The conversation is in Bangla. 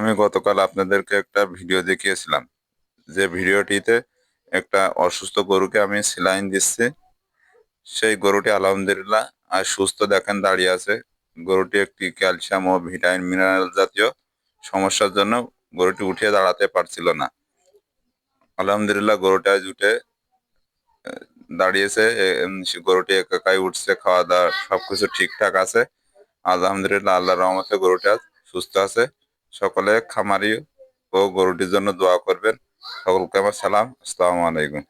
আমি গতকাল আপনাদেরকে একটা ভিডিও দেখিয়েছিলাম। যে ভিডিওটিতে একটা অসুস্থ গরুকে আমি সেলাইন দিচ্ছি। সেই গরুটি আলহামদুলিল্লাহ আর সুস্থ দেখেন দাঁড়িয়ে আছে। গরুটি একটি ক্যালসিয়াম ও ভিটামিন মিনারেল জাতীয়। সমস্যার জন্য গরুটি উঠিয়ে দাঁড়াতে পারছিল না। আলহামদুলিল্লাহ গরুটা উঠে দাঁড়িয়েছে। গরুটি একাকাই উঠছে, খাওয়া দাওয়া সবকিছু ঠিকঠাক আছে। আলহামদুলিল্লাহ আল্লাহ রহমতে গরুটা সুস্থ আছে। সকলে খামারি ও গরুটির জন্য দোয়া করবেন। সকলকে আমার সালাম। আসসালামু আলাইকুম।